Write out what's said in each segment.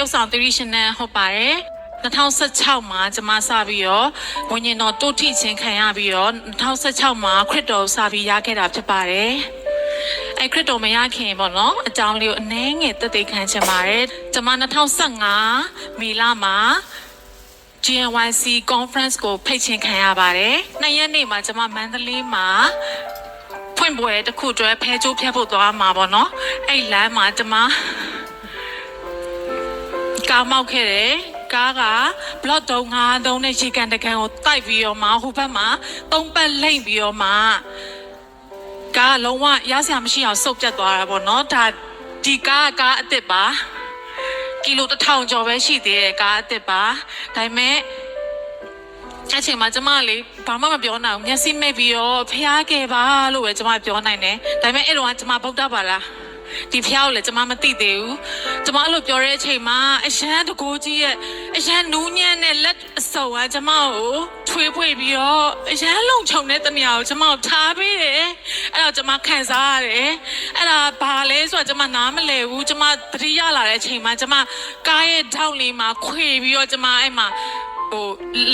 ရုပ်ဆောင်သရီရှင်နဲ့ဟုတ်ပါတယ်2016မှာကျွန်မစပြီးတော့ဝิญဉ်တော်တုတ်ထိချင်းခံရပြီးတော့2016မှာခရစ်တော်စပြီးရခဲ့တာဖြစ်ပါတယ်အဲခရစ်တော်မရခင်ပေါ့နော်အကြောင်းလေးကိုအနည်းငယ်တက်သိခံချင်ပါတယ်ကျွန်မ2015မေလမှာ GNYC conference ကိုဖိတ်ချင်ခံရပါတယ်နှစ်ရက်နေ့မှာကျွန်မမန္တလေးမှာဖွင့်ပွဲတစ်ခုတွဲဖဲကျိုးဖြတ်ဖို့သွားမှာပေါ့နော်အဲ့လမ်းမှာကျွန်မ ကားမောက်ခဲ့တယ်ကားကဘလော့တုံးငါးတုံးနဲ့ရေကန်တကန်ကိုတိုက်ပြီးတော့မှဟိုဘက်မှာသုံးပတ်လိမ့်ပြီးတော့မှကားကလုံးဝရစရာမရှိအောင်စုပ်ပြတ်သွားတာပေါ့နော်ဒါဒီကားကကားအစ်စ်ပါကီလိုတစ်ထောင်ကျော်ပဲရှိသေးတယ်ကားအစ်စ်ပါဒါပေမဲ့အဲ့ချိန်မှာကျမလေးဘာမှမပြောနိုင်ဘူးမျက်စိမိတ်ပြီးတော့ဖျားခဲ့ပါလို့ပဲကျမပြောနိုင်တယ်ဒါပေမဲ့အဲ့တော့ကကျမဗုဒ္ဓပါလား ဒီဖျားကိုလည်းကျမမသိသေးဘူးကျမအဲ့လိုပြောတဲ့အချိန်မှာအရန်တကိုးကြီးရဲ့အရန်နူးညံ့တဲ့လက်အစုံကကျမကိုထွေးဖွေပြီးတော့အရန်လုံခြုံတဲ့တနေရာကိုကျမကိုထားပေးတယ်အဲ့တော့ကျမခံစားရတယ်အဲ့ဒါဘာလဲဆိုတော့ကျမနားမလည်ဘူးကျမသတိရလာတဲ့အချိန်မှာကျမကားရဲ့ထောက်လေးမှာခွေပြီးတော့ကျမအဲ့မှာ ဟို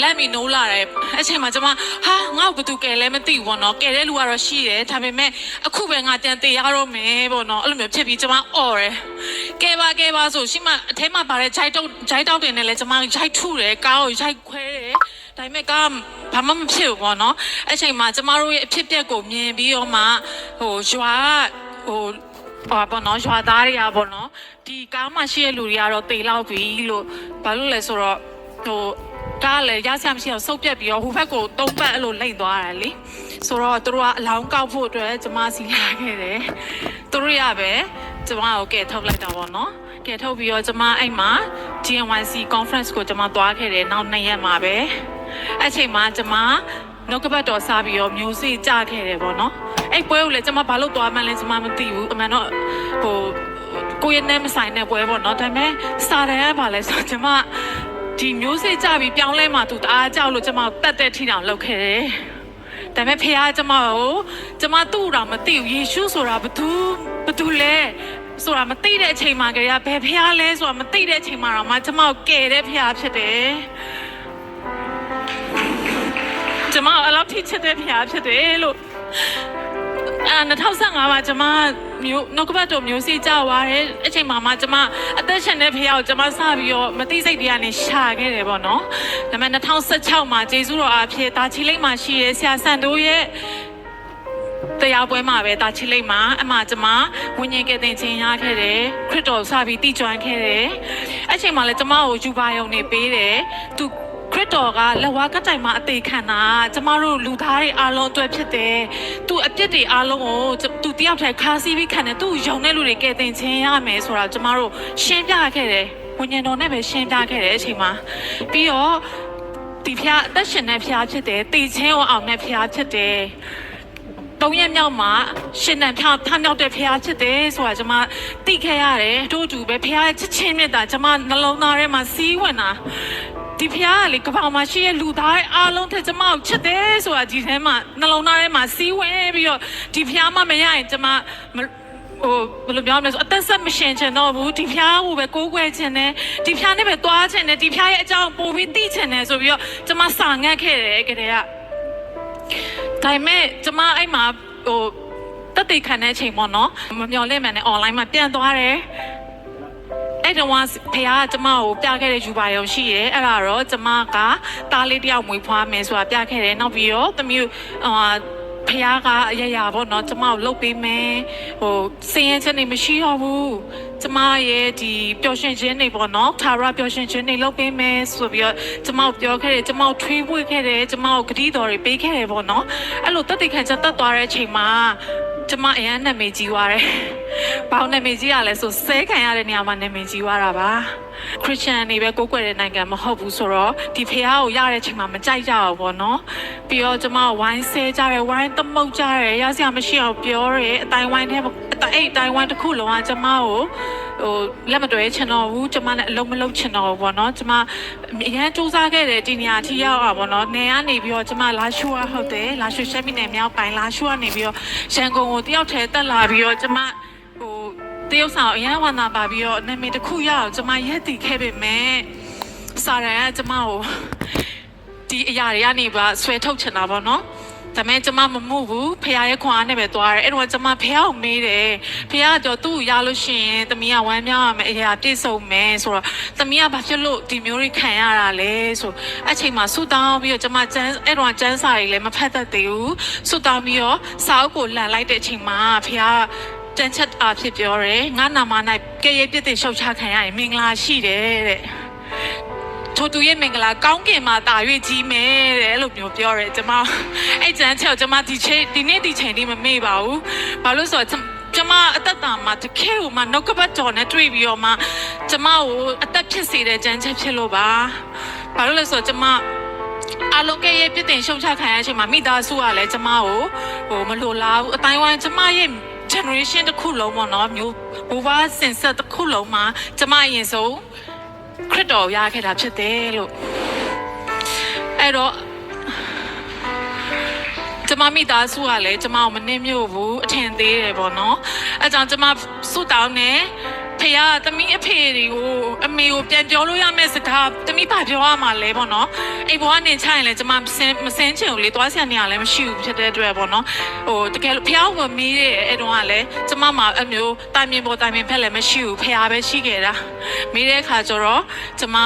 လက်မီနိုးလာတယ်အချိန်မှာကျမဟာငါ့ကိုဘယ်သူကယ်လဲမသိဘူးပေါ့နော်ကယ်တဲ့လူကတော့ရှိတယ်ဒါပေမဲ့အခုပဲငါတန်တေရတော့မယ်ပေါ့နော်အဲ့လိုမျိုးဖြစ်ပြီးကျမអော်တယ်ကယ်ပါကယ်ပါဆိုရှိမအထဲမှာပါတဲ့ဂျိုက်တုတ်ဂျိုက်တောက်တင်နဲ့လဲကျမဂျိုက်ထုတယ်ကားကိုဂျိုက်ခွဲတယ်ဒါပေမဲ့ကားဘာမှမဖြစ်ဘူးပေါ့နော်အဲ့ချိန်မှာကျမတို့ရဲ့အဖြစ်အပျက်ကိုမြင်ပြီးတော့မှဟိုရွာဟိုဟောပေါ့နော်ရွာသားတွေကပေါ့နော်ဒီကားမှရှိတဲ့လူတွေကတော့တေလောက်ပြီလို့ဘာလို့လဲဆိုတော့ဟို ကားလည်းရဆရာမရှိအောင်စုပ်ပြက်ပြီးတော့ဟိုဘက်ကိုတုံးပတ်အဲ့လိုလိမ့်သွားတာလေဆိုတော့သူတို့ကအလောင်းကောက်ဖို့အတွက်ကျမစီလာခဲ့တယ်သူတို့ရပဲကျမကိုကဲထုတ်လိုက်တာပေါ့နော်ကဲထုတ်ပြီးတော့ကျမအဲ့မှာ GNYC conference ကိုကျမသွားခဲ့တယ်နောက်နှစ်ရက်မှာပဲအဲ့ချိန်မှာကျမနှုတ်ကပတ်တော်စားပြီးတော့မျိုးစေ့ကြခဲ့တယ်ပေါ့နော်အဲ့ပွဲကိုလည်းကျမဘာလို့သွားမှန်းလဲကျမမသိဘူးအမှန်တော့ဟိုကိုယ့်ရဲ့နဲ့မဆိုင်တဲ့ပွဲပေါ့နော်ဒါပေမဲ့စာတန်ကဘာလဲဆိုတော့ကျမ ဒီမျိုးစေ့ကြပြီးပြောင်းလဲမှသူတအားကြောက်လို့ကျမကိုတတ်တဲ့ထိတောင်လုပ်ခဲ့တယ်ဒါပေမဲ့ဖခင်ကကျမကိုကျမသူ့တော်မသိဘူးယေရှုဆိုတာဘသူဘသူလဲဆိုတာမသိတဲ့အချိန်မှာကြရဘယ်ဖခင်လဲဆိုတာမသိတဲ့အချိန်မှာတော့မှကျမကိုကယ်တဲ့ဖခင်ဖြစ်တယ်ကျမအလောက်ထိချစ်တဲ့ဖခင်ဖြစ်တယ်လို့အဲ2015မှာကျမ မျိုးနှုတ်ကပတ်တော်မျိုးစေ့ကြသွားတယ်အချိန်မှာမှကျမအသက်ရှင်တဲ့ဖခင်ကိုကျမစပြီးတော့မသိစိတ်တွေကနေရှာခဲ့တယ်ပေါ့နော်ဒါပေမဲ့2016မှာဂျေဇုတော်အားဖြင့်တာချီလိမ့်မှာရှိတဲ့ဆရာဆန်တို့ရဲ့တရားပွဲမှာပဲတာချီလိမ့်မှာအမှကျမဝิญဉ်ကဲတင်ခြင်းရခဲ့တယ်ခရစ်တော်စပြီးတည်ကျွမ်းခဲ့တယ်အဲ့ချိန်မှာလည်းကျမကိုယူပါယုံနေပေးတယ်သူ ခရစ်တော်ကလက်ဝါးကတိုင်မှာအသေးခံတာကျမတို့လူသားတွေအားလုံးအတွက်ဖြစ်တယ်။သူအပြစ်တွေအားလုံးကိုသူတယောက်တည်းခါးစီးပြီးခံတယ်။သူ့ယုံတဲ့လူတွေကယ်တင်ခြင်းရမယ်ဆိုတာကျမတို့ရှင်းပြခဲ့တယ်။ဝိညာဉ်တော်နဲ့ပဲရှင်းပြခဲ့တယ်အချိန်မှာပြီးတော့ဒီဖျားအသက်ရှင်တဲ့ဖျားဖြစ်တယ်။တည်ခြင်းအောင်တဲ့ဖျားဖြစ်တယ်။သုံးရက်မြောက်မှာရှင်နံဖြာထမြောက်တဲ့ဖះဖြစ်တယ်ဆိုတာကျွန်မသိခဲ့ရတယ်တို့အတူပဲဖះရဲ့ချစ်ချင်းမြတ်တာကျွန်မနှလုံးသားထဲမှာစီးဝင်တာ ဒီဖះကလေကပောင်မှာရှိတဲ့လူသားရဲ့အားလုံးထက်ကျွန်မကိုချစ်တယ်ဆိုတာဒီထဲမှာနှလုံးသားထဲမှာစီးဝင်ပြီးတော့ဒီဖះမမရရင်ကျွန်မမဟိုဘယ်လိုပြောမလဲဆိုအသက်ဆက်မရှင်ချင်တော့ဘူးဒီဖះကိုပဲကိုးကွယ်ချင်တယ်ဒီဖះနဲ့ပဲသွားချင်တယ်ဒီဖះရဲ့အကြောင်းပို့ပြီးသိချင်တယ်ဆိုပြီးတော့ကျွန်မစာငတ်ခဲ့တယ်ကတည်းကဒါပေမဲ့ကျမအဲ့မှာဟိုတက်တိခံတဲ့အချိန်ပေါ့နော်မမျော်လင့်မှန်းနဲ့ online မှာပြန်သွားတယ် အဲ့တော့ဖေကကျမကိုပြခဲ့တဲ့ယူပါရုံရှိရဲအဲ့ဒါတော့ကျမကတားလေးတယောက်မွေးဖွားမယ်ဆိုတာပြခဲ့တယ်နောက်ပြီးတော့သမီးဟိုဖះကအရရပေါ့နော်ကျမကိုလှုပ်ပေးမယ်ဟိုစင်ရင်ချက်နေမရှိတော့ဘူးကျမရဲ့ဒီပျော်ရွှင်ခြင်းတွေပေါ့နော်သာရပျော်ရွှင်ခြင်းတွေလှုပ်ပေးမယ်ဆိုပြီးတော့ကျမကိုပြောခဲ့တယ်ကျမကိုထွေးပွေခဲ့တယ်ကျမကိုဂတိတော်တွေပေးခဲ့တယ်ပေါ့နော်အဲ့လိုတက်တိခံချက်တက်သွားတဲ့အချိန်မှာ ကျမအရန်နာမည်ကြီးသွားတယ်။ဘာလို့နာမည်ကြီးရလဲဆိုဆဲခံရတဲ့နေရာမှာနာမည်ကြီးသွားတာပါ။ခရစ်ယာန်တွေပဲကိုးကွယ်တဲ့နိုင်ငံမဟုတ်ဘူးဆိုတော့ဒီဖះကိုရတဲ့အချိန်မှာမကြိုက်ကြဘူးပေါ့နော်။ပြီးတော့ကျမဝိုင်းဆဲကြတယ်ဝိုင်းသမုတ်ကြတယ်ရစရာမရှိအောင်ပြောတယ်အတိုင်းဝိုင်းထဲမှာအဲ့အတိုင်းဝိုင်းတစ်ခုလုံးကကျမကို ဟိုလက်မတွဲချင်တော့ဘူးကျမနဲ့အလုံးမလုံးချင်တော့ဘူးပေါ့နော်ကျမအရန်စူးစမ်းခဲ့တယ်ဒီနေရာထိရောက်အောင်ပေါ့နော်နေကနေပြီးတော့ကျမလာရှူရဟုတ်တယ်လာရှူရှက်မိနယ်မြောက်ပိုင်းလာရှူကနေပြီးတော့ရန်ကုန်ကိုတယောက်တည်းတက်လာပြီးတော့ကျမဟိုတတရုတ်ဆောင်အရန်ဝါနာပါပြီးတော့နာမည်တစ်ခုရအောင်ကျမရက်တည်ခဲ့ပေမဲ့စာရန်ကကျမကိုဒီအရာတွေကနေပါဆွဲထုတ်ချင်တာပေါ့နော် ဒါပေမဲ့ကျမမမှုဘူးဖခင်ရဲ့ခွန်အားနဲ့ပဲသွားတယ်အဲ့တော့ကျမဖခင်ကိုမေးတယ်ဖခင်ကတော့သူ့ကိုရလို့ရှိရင်သမီးကဝမ်းမြောက်ရမယ်အရာပြည့်စုံမယ်ဆိုတော့သမီးကဘာဖြစ်လို့ဒီမျိုးတွေခံရတာလဲဆိုအဲ့ချိန်မှာဆူတောင်းပြီးတော့ကျမကျန်းအဲ့တော့ကျန်းစာတွေလည်းမဖတ်တတ်သေးဘူးဆူတောင်းပြီးတော့စာအုပ်ကိုလန်လိုက်တဲ့အချိန်မှာဖခင်ကတန်ချက်အားဖြစ်ပြောတယ်ငါနာမ၌ကဲရဲ့ပြည့်တဲ့ရှောက်ချခံရရင်မင်္ဂလာရှိတယ်တဲ့ ထိုသူရဲ့မင်္ဂလာကောင်းကင်မှာတာ၍ကြီးမယ်တဲ့အဲ့လိုမျိုးပြောတယ်ကျွန်မအဲ့ကျန်းချက်ကိုကျွန်မဒီချိန်ဒီနေ့ဒီချိန်လေးမမေ့ပါဘူးဘာလို့ဆိုတော့ကျွန်ကျွန်မအသက်တာမှာတခဲကိုမှနှုတ်ကပတ်တော်နဲ့တွေ့ပြီးတော့မှကျွန်မကိုအသက်ဖြစ်စေတဲ့ကျန်းချက်ဖြစ်လို့ပါဘာလို့လဲဆိုတော့ကျွန်မအလုံးကရဲ့ပြစ်တင်ရှုံချခံရတဲ့အချိန်မှာမိသားစုကလည်းကျမကိုဟိုမလိုလားဘူးအတိုင်းဝိုင်းကျမရဲ့ generation တစ်ခုလုံးပေါ့နော်မျိုးဘူဘာစင်ဆက်တစ်ခုလုံးမှာကျမအရင်ဆုံး ခရစ်တော်ရခဲ့တာဖြစ်တယ်လို့အဲ့တော့ကျမမိသားစုကလည်းကျမကိုမနှင်းမြို့ဘူးအထင်သေးတယ်ပေါ့နော်အဲကြောင့်ကျမစုတောင်းနေ ဖေကတမီးအဖေတွေကိုအမေကိုပြန်ပြောလို့ရမယ့်စကားတမီးဘာပြောရမှာလဲပေါ့နော်အိမ်ဘွားနေချရင်လည်းကျမမစင်းမစင်းချင်ဘူးလေသွားဆရာနေရလည်းမရှိဘူးဖြစ်တဲ့အတွက်ပေါ့နော်ဟိုတကယ်လို့ဖေကမေးတဲ့အဲ့တုန်းကလည်းကျမမှာအမျိုးတိုင်မြင်ပေါ်တိုင်မြင်ဖက်လည်းမရှိဘူးဖေကပဲရှိခဲ့တာမေးတဲ့အခါကျတော့ကျမ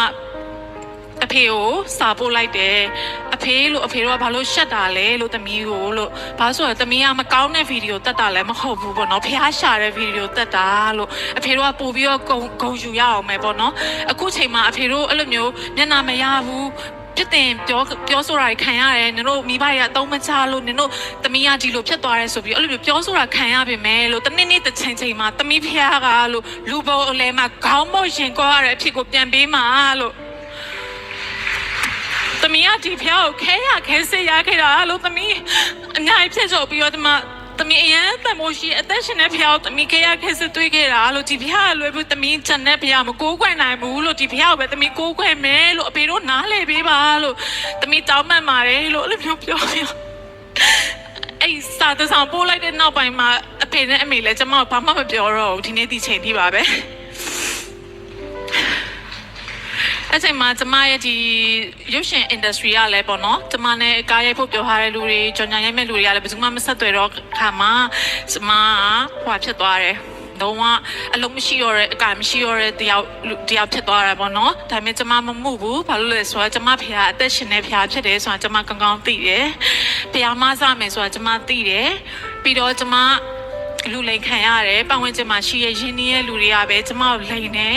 အဖေကိုစာပို့လိုက်တယ်အဖေလို့အဖေတို့ကဘာလို့ရှက်တာလဲလို့သမီးကိုလို့ဘာလို့ဆိုတော့သမီးကမကောင်းတဲ့ဗီဒီယိုတက်တာလည်းမဟုတ်ဘူးပေါ့နော်ဖះရှာတဲ့ဗီဒီယိုတက်တာလို့အဖေတို့ကပို့ပြီးတော့ဂုံဂုံယူရအောင်မယ်ပေါ့နော်အခုချိန်မှာအဖေတို့အဲ့လိုမျိုးမျက်နှာမရဘူးပြစ်တင်ပြောပြောဆိုတာတွေခံရတယ်နင်တို့မိဘတွေကအတုံးမချလို့နင်တို့သမီးကဒီလိုဖြစ်သွားတယ်ဆိုပြီးအဲ့လိုမျိုးပြောဆိုတာခံရပါမယ်လို့တနေ့နေ့တစ်ချိန်ချိန်မှာသမီးဖះကလို့လူပေါ်အလဲမှာခေါင်းမော့ရင်ကောရတဲ့အဖြစ်ကိုပြန်ပေးမှာလို့ သမီးကဒီဖျားကိုခဲရခဲစစ်ရခဲ့တာလို့သမီးအများကြီးဖြစ်ကြပြီးတော့ဒီမှာသမီးအရန်တမိုးရှိအသက်ရှင်တဲ့ဖျားကိုသမီးခဲရခဲစစ်တွေးခဲ့တာလို့ဒီဖျားကလွယ်ပြီးသမီးချန်တဲ့ဖျားမကိုးကွယ်နိုင်ဘူးလို့ဒီဖျားကိုပဲသမီးကိုးကွယ်မယ်လို့အဖေတို့နားလေပေးပါလို့သမီးတောင်းပန်ပါတယ်လို့အဲ့လိုမျိုးပြောပြီးတော့အဲ့စာတဆောင်ပို့လိုက်တဲ့နောက်ပိုင်းမှာအဖေနဲ့အမေလည်းကျွန်မဘာမှမပြောတော့ဘူးဒီနေ့ဒီချိန်ထိပါပဲ အဲ့ချိန်မှာကျမရဲ့ဒီရုပ်ရှင် industry ကလည်းပေါ့နော်ကျမနဲ့ကားရိုက်ဖို့ပြောထားတဲ့လူတွေကြော်ညာရိုက်မဲ့လူတွေကလည်းဘယ်သူမှမဆက်သွယ်တော့ခါမှာကျမကဟိုဖြစ်သွားတယ်တော့အလုံးမရှိရတဲ့အကမရှိရတဲ့တယောက်လူတယောက်ဖြစ်သွားတာပေါ့နော်ဒါပေမဲ့ကျမမမှုဘူးဘာလို့လဲဆိုတော့ကျမဖေကအသက်ရှင်နေဖေဖြစ်တယ်ဆိုတာကျမကောင်းကောင်းသိတယ်ဖေမဆမယ်ဆိုတာကျမသိတယ်ပြီးတော့ကျမလူလိန်ခံရတယ်ပတ်ဝန်းကျင်မှာရှိရဲ့ရင်းနှီးရဲ့လူတွေကပဲကျမကိုလိန်နေ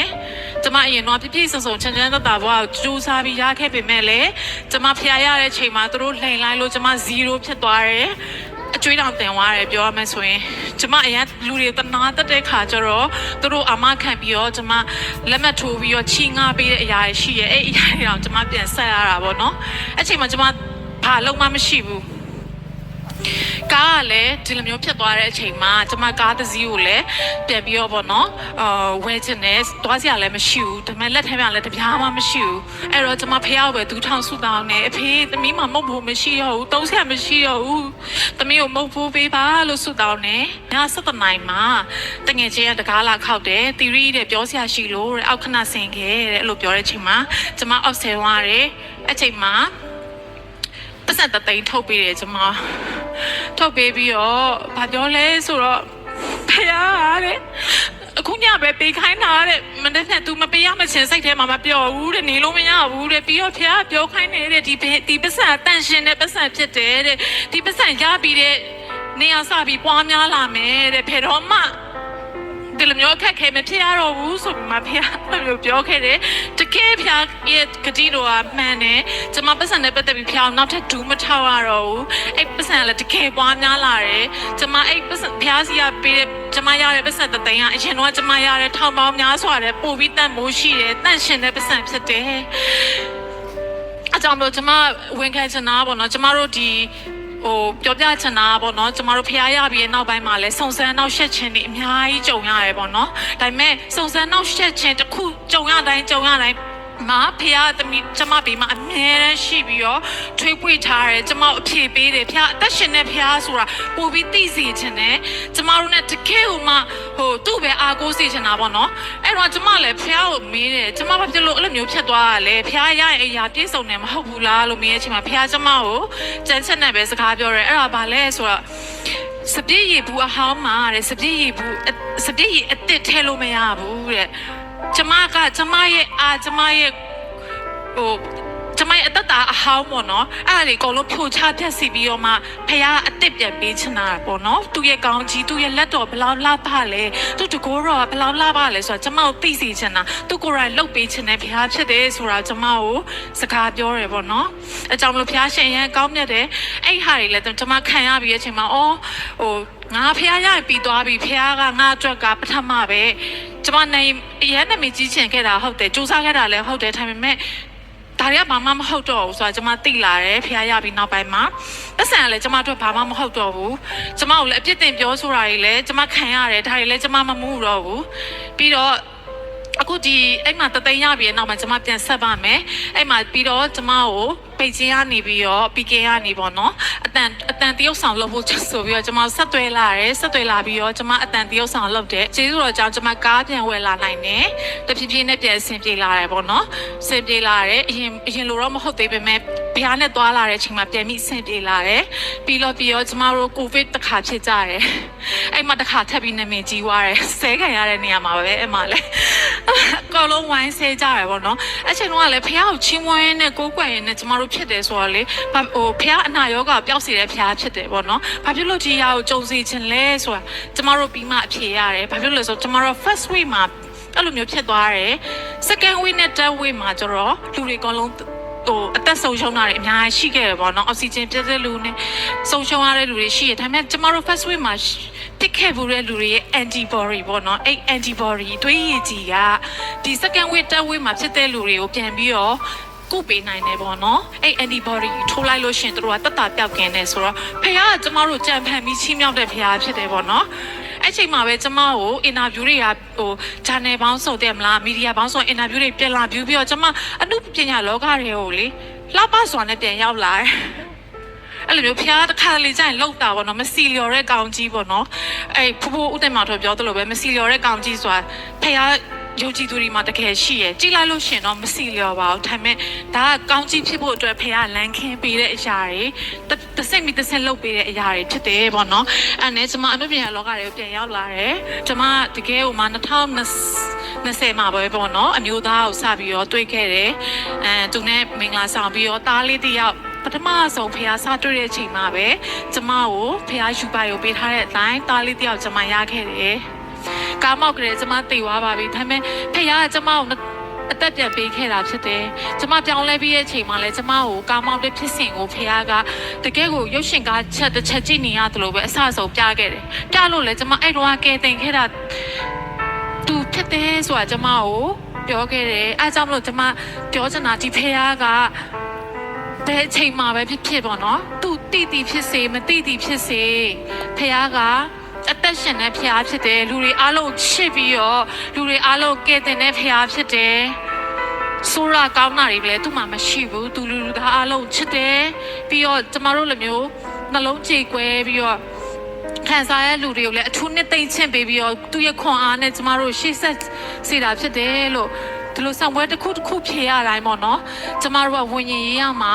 ကျမအရင်တော့ပြည့်ပြည့်စုံစုံချမ်းချမ်းသာသာဘဝကိုကြိုးစားပြီးရခဲ့ပေမဲ့လည်းကျမဖျားရတဲ့ချိန်မှာသူတို့လိန်လိုက်လို့ကျမ0ဖြစ်သွားတယ်အကျွေးတောင်တင်သွားတယ်ပြောရမယ်ဆိုရင်ကျမအရင်လူတွေတနာတက်တဲ့ခါကျတော့သူတို့အမခံပြီးတော့ကျမလက်မှတ်ထိုးပြီးတော့ချီငါပေးတဲ့အရာတွေရှိရဲ့အဲ့အရာတွေတော့ကျမပြန်ဆက်ရတာပေါ့နော်အဲ့ချိန်မှာကျမဘာလုံးမမရှိဘူး ကားကလည်းဒီလိုမျိုးဖြစ်သွားတဲ့အချိန်မှာကျမကားတစ်စီးကိုလည်းပြန်ပြီးတော့ဗောနော်အာဝဲချင်တယ်သွားစရာလည်းမရှိဘူးဒါပေမဲ့လက်ထဲမှာလည်းတပြားမှမရှိဘူးအဲ့တော့ကျမဖေရောက်ပဲဒူးထောင်ဆူတောင်းနေအဖေသမီးမှမဟုတ်ဘူးမရှိတော့ဘူးတုံးစရာမရှိတော့ဘူးသမီးကိုမဟုတ်ဘူးပေးပါလို့ဆူတောင်းနေည7နိုင်မှာတငယ်ချင်းကတကားလာခောက်တယ်တီရီတဲ့ပြောစရာရှိလို့တဲ့အောက်ခဏဆင်ခဲ့တဲ့အဲ့လိုပြောတဲ့အချိန်မှာကျမအောက်ဆယ်သွားတယ်အဲ့ချိန်မှာပတ်စံတသိန်းထုတ်ပေးတယ်ကျမ ထုတ်ပေးပြီးတော့ဘာပြောလဲဆိုတော့ဖယားတဲ့အခုညပဲပေးခိုင်းတာတဲ့မနေ့က तू မပေးရမချင်းစိတ်ထဲမှာမပြောဘူးတဲ့နေလို့မရဘူးတဲ့ပြီးတော့ဖယားပြောခိုင်းနေတဲ့ဒီဒီပတ်စံတန့်ရှင်တဲ့ပတ်စံဖြစ်တယ်တဲ့ဒီပတ်စံရပြီးတဲ့နေရာစပြီးပွားများလာမယ်တဲ့ဖေတော်မှ ဒီလိုမျိုးအခက်ခဲမဖြစ်ရတော့ဘူးဆိုပြီးမှဖေကအဲ့လိုပြောခဲ့တယ်တကယ်ဖေရဲ့ဂတိတော်ကမှန်တယ်ကျွန်မပတ်စံနဲ့ပတ်သက်ပြီးဖေအောင်နောက်ထပ်ဒူးမထောက်ရတော့ဘူးအဲ့ပတ်စံကလည်းတကယ်ပွားများလာတယ်ကျွန်မအဲ့ပတ်စံဖေစီကပေးတဲ့ကျွန်မရတဲ့ပတ်စံတသိန်းကအရင်တော့ကျွန်မရတဲ့ထောင်ပေါင်းများစွာတဲ့ပို့ပြီးတန်မိုးရှိတယ်တန့်ရှင်တဲ့ပတ်စံဖြစ်တယ်အကြောင်းလို့ကျမဝင်ခဲ့ချင်တာပေါ့နော်ကျမတို့ဒီ ဟိုပြောပြချင်တာပေါ့နော်ကျမတို့ဖျားရပြီးတဲ့နောက်ပိုင်းမှာလဲစုံစမ်းနောက်ရှက်ခြင်းတွေအများကြီးကြုံရတယ်ပေါ့နော်ဒါပေမဲ့စုံစမ်းနောက်ရှက်ခြင်းတစ်ခုကြုံရတိုင်းကြုံရတိုင်း မဖះသမီးကျမဘေးမှာအမြဲတမ်းရှိပြီးတော့ထွေးပွေထားတယ်ကျမအဖြေပေးတယ်ဖះအသက်ရှင်တဲ့ဖះဆိုတာပို့ပြီးသိစေချင်တယ်ကျမတို့ ਨੇ တကယ်ဟိုမှဟိုသူ့ပဲအားကိုးစေချင်တာပေါ့နော်အဲ့တော့ကျမလည်းဖះကိုမေးတယ်ကျမဘာဖြစ်လို့အဲ့လိုမျိုးဖြစ်သွားတာလဲဖះရရဲ့အရာပြည့်စုံတယ်မဟုတ်ဘူးလားလို့မေးတဲ့အချိန်မှာဖះကျမကိုကြမ်းချက်နဲ့ပဲစကားပြောတယ်အဲ့ဒါဘာလဲဆိုတော့စပြည့်ရည်ဘူးအဟောင်းမှာတဲ့စပြည့်ရည်ဘူးစပြည့်ရည်အစ်စ်ထဲလို့မရဘူးတဲ့ ကျမကကျမရဲ့အာကျမရဲ့ဟိုကျမရဲ့အသက်တာအဟောင်းပေါ့နော်အဲ့ဒါတွေအကုန်လုံးဖြိုချဖြက်စီပြီးတော့မှဖះအစ်စ်ပြန်ပေးချင်တာပေါ့နော်သူ့ရဲ့ကောင်းကြီးသူ့ရဲ့လက်တော်ဘယ်လောက်လှပလဲသူ့တကိုးတော်ဘယ်လောက်လှပလဲဆိုတော့ကျမကိုသိစေချင်တာသူကိုယ်တိုင်လှုပ်ပေးချင်တဲ့ဖះဖြစ်တယ်ဆိုတာကျမကိုစကားပြောတယ်ပေါ့နော်အကြောင်းမလို့ဖះရှင်ရန်ကောင်းမြတ်တယ်အဲ့ဟာတွေလည်းကျမခံရပြီးတဲ့အချိန်မှာအော်ဟိုငါဖះရပြီးသွားပြီဖះကငါအတွက်ကပထမပဲ ကျမနိုင်အရန်နာမည်ကြီးချင်ခဲ့တာဟုတ်တယ်စူးစမ်းခဲ့တာလည်းဟုတ်တယ်ဒါပေမဲ့ဒါတွေကဘာမှမဟုတ်တော့ဘူးဆိုတော့ကျမသိလာတယ်ဖះရပြီးနောက်ပိုင်းမှာပတ်စံကလည်းကျမတို့ဘာမှမဟုတ်တော့ဘူးကျမကိုလည်းအပြစ်တင်ပြောဆိုတာတွေလည်းကျမခံရတယ်ဒါတွေလည်းကျမမမှုတော့ဘူးပြီးတော့ အခုဒီအဲ့မှာတသိန်းရပြီနောက်မှာကျွန်မပြန်ဆက်ပါမယ်အဲ့မှာပြီးတော့ကျွန်မကိုပိတ်ချင်းကနေပြီးတော့ PK ကနေပေါ့နော်အတန်အတန်တရုပ်ဆောင်လုပ်ဖို့ချက်ဆိုပြီးတော့ကျွန်မဆက်သွဲလာတယ်ဆက်သွဲလာပြီးတော့ကျွန်မအတန်တရုပ်ဆောင်လုပ်တယ်ကျေးဇူးတော်ကြောင့်ကျွန်မကားပြန်ဝယ်လာနိုင်တယ်တဖြည်းဖြည်းနဲ့ပြန်အဆင်ပြေလာတယ်ပေါ့နော်အဆင်ပြေလာတယ်အရင်အရင်လိုတော့မဟုတ်သေးပေမဲ့ဘုရားနဲ့သွားလာတဲ့အချိန်မှာပြန်ပြီးအဆင်ပြေလာတယ်ပြီးတော့ပြီးတော့ကျွန်မတို့ကိုဗစ်တစ်ခါဖြစ်ကြတယ်အဲ့မှာတစ်ခါထပ်ပြီးနာမည်ကြီးသွားတယ်ဆဲခံရတဲ့နေရာမှာပဲအဲ့မှာလဲအကောင်လုံးဝိုင်းဆဲကြရပေါ့နော်အဲ့ချိန်တော့ကလည်းဖះကိုချင်းမွင်းနဲ့ကိုးကွယ်ရင်းနဲ့ကျမတို့ဖြစ်တယ်ဆိုတော့လေဘာဟိုဖះအနာရောဂါပျောက်စေတဲ့ဖះဖြစ်တယ်ပေါ့နော်ဘာဖြစ်လို့ဒီရာကိုကြုံစေခြင်းလဲဆိုတာကျမတို့ပြီးမှအဖြေရတယ်ဘာဖြစ်လို့လဲဆိုတော့ကျမတို့ first week မှာအဲ့လိုမျိုးဖြစ်သွားတယ် second week နဲ့ third week မှာကျတော့လူတွေအကောင်လုံး ဟိုအသက်ဆုံးရှုံးတာတွေအများကြီးရှိခဲ့တယ်ပေါ့နော်အောက်ဆီဂျင်ပြတ်တဲ့လူနဲ့ဆုံးရှုံးရတဲ့လူတွေရှိတယ်ဒါပေမဲ့ကျမတို့ first week မှာတစ်ခဲ့ဘူးတဲ့လူတွေရဲ့ antibody ပေါ့နော်အဲ့ antibody တွေးရည်ကြီးကဒီ second week third week မှာဖြစ်တဲ့လူတွေကိုပြန်ပြီးတော့ကုပေးနိုင်တယ်ပေါ့နော်အဲ့ antibody ထိုးလိုက်လို့ရှရင်တို့ကတက်တာပြောက်ကင်းတယ်ဆိုတော့ဖခင်ကကျမတို့ကြံဖန်ပြီးချီးမြှောက်တဲ့ဖခင်ဖြစ်တယ်ပေါ့နော် အဲ့ချိန်မှာပဲကျမကိုအင်တာဗျူးတွေကဟို channel ပေါင်းစုံတယ်မလားမီဒီယာပေါင်းစုံအင်တာဗျူးတွေပြန်လာပြီးပြီးတော့ကျမအမှုပညာလောကတွေကိုလေလှပစွာနဲ့ပြန်ရောက်လာတယ်အဲ့လိုမျိုးဖျားတစ်ခါလေကြာရင်လောက်တာပေါ့နော်မစီလျော်တဲ့ကောင်ကြီးပေါ့နော်အဲ့ဖူဖူဦးတင်မောင်တို့ပြောသလိုပဲမစီလျော်တဲ့ကောင်ကြီးဆိုတာဖျား ယုံကြည်သူတွေမှာတကယ်ရှိရယ်ကြည်လိုက်လို့ရှရင်တော့မစီလျော်ပါဘူးဒါပေမဲ့ဒါကကောင်းကြီးဖြစ်ဖို့အတွက်ဖះလန်ခင်းပေးတဲ့အရာတွေတတစ်စိတ်မီတစ်စိတ်လုပ်ပေးတဲ့အရာတွေဖြစ်တယ်ပေါ့နော်အဲ့နဲ့ကျွန်မအနုပညာလောကတွေကိုပြန်ရောက်လာတယ်ကျွန်မတကယ်ဟိုမှာ2020မှာပဲပေါ့နော်အမျိုးသားကိုစပြီးတော့တွေ့ခဲ့တယ်အဲသူနဲ့မင်္ဂလာဆောင်ပြီးတော့တားလေးတစ်ယောက်ပထမဆုံးဖះစတွေ့တဲ့အချိန်မှာပဲကျမကိုဖះယူပါရုံပေးထားတဲ့အတိုင်းတားလေးတယောက်ကျမရခဲ့တယ်။ ကားမောက်ကလေးကျမတေသွားပါပြီ။ဒါပေမဲ့ဖះကကျမကိုအသက်ပြန်ပေးခဲ့တာဖြစ်တယ်။ကျမပြောင်းလဲပြီးတဲ့အချိန်မှာလဲကျမကိုကားမောက်တဲ့ဖြစ်စဉ်ကိုဖះကတကယ်ကိုရုပ်ရှင်ကားချက်တစ်ချက်ကြည့်နေရတယ်လို့ပဲအဆအဆုံးပြခဲ့တယ်။ပြလို့လဲကျမအဲ့တော့ကဲတင်ခဲ့တာသူဖြစ်တယ်ဆိုတာကျမကိုပြောခဲ့တယ်အဲဒါကြောင့်မလို့ကျမပြောချင်တာဒီဖေကဘယ်အချိန်မှာပဲဖြစ်ဖြစ်ပေါ့နော်သူတိတိဖြစ်စေမတိတိဖြစ်စေဖေက အသက်ရှင်တဲ့ဖះဖြစ်တယ်လူတွေအားလုံးချစ်ပြီးတော့လူတွေအားလုံးကဲတင်တဲ့ဖះဖြစ်တယ်ဆိုရကောင်းတာတွေလည်းသူ့မှာမရှိဘူးသူလူလူသားအားလုံးချစ်တယ်ပြီးတော့ကျမတို့လိုမျိုးနှလုံးကြေကွဲပြီးတော့ခံစားရတဲ့လူတွေကိုလည်းအထူးနှစ်သိမ့်ချင့်ပေးပြီးတော့သူ့ရဲ့ခွန်အားနဲ့ကျမတို့ရှေ့ဆက်စေတာဖြစ်တယ်လို့ဒီလိုဆောင်ပွဲတစ်ခုတစ်ခုဖြေရတိုင်းပေါ့နော်ကျမတို့ကဝิญဉ်ရေးရမှာ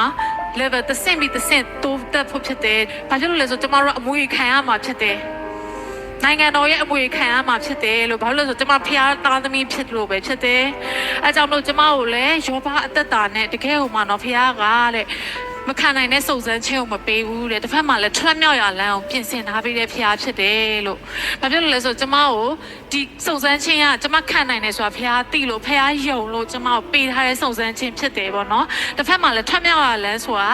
level တစ်ဆင့်ပြီးတစ်ဆင့်တိုးတက်ဖို့ဖြစ်တယ်။ဘာဖြစ်လို့လဲဆိုတော့ကျမတို့ကအမွေခံရမှာဖြစ်တယ်။ နိုင်ငံတော်ရဲ့အမွေခံရမှာဖြစ်တယ်လို့ဘာလို့လဲဆိုတော့ကျမဖျားသားသမီးဖြစ်လို့ပဲဖြစ်တယ်။အဲကြောင့်မလို့ကျမကိုလည်းယောဘအသက်တာနဲ့တကယ်ဟိုမှာတော့ဖျားကတဲ့ မခံနိုင်တဲ့စုံစမ်းခြင်းကိုမပေးဘူးတဲ့တစ်ဖက်မှာလည်းထွက်မြောက်ရလမ်းကိုပြင်ဆင်ထားပေးတဲ့ဖျားဖြစ်တယ်လို့ဘာဖြစ်လို့လဲဆိုတော့ကျမကိုဒီစုံစမ်းခြင်းကကျမခံနိုင်တယ်ဆိုတာဖျားသိလို့ဖျားယုံလို့ကျမကိုပေးထားတဲ့စုံစမ်းခြင်းဖြစ်တယ်ပေါ့နော်တစ်ဖက်မှာလည်းထွက်မြောက်ရလမ်းဆိုတာ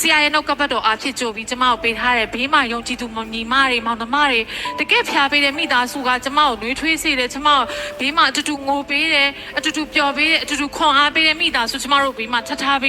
ဆရာရဲ့နှုတ်ကပတ်တော်အားဖြင့်ကြိုပြီးကျမကိုပေးထားတဲ့ဘေးမှာယုံကြည်သူမညီမတွေမောင်နှမတွေတကယ်ဖျားပေးတဲ့မိသားစုကကျမကိုနှွေးထွေးစေတယ်ကျမကိုဘေးမှာအတူတူငိုပေးတယ်အတူတူပျော်ပေးတယ်အတူတူခွန်အားပေးတဲ့မိသားစုကျမတို့ဘေးမှာထပ်ထားပေး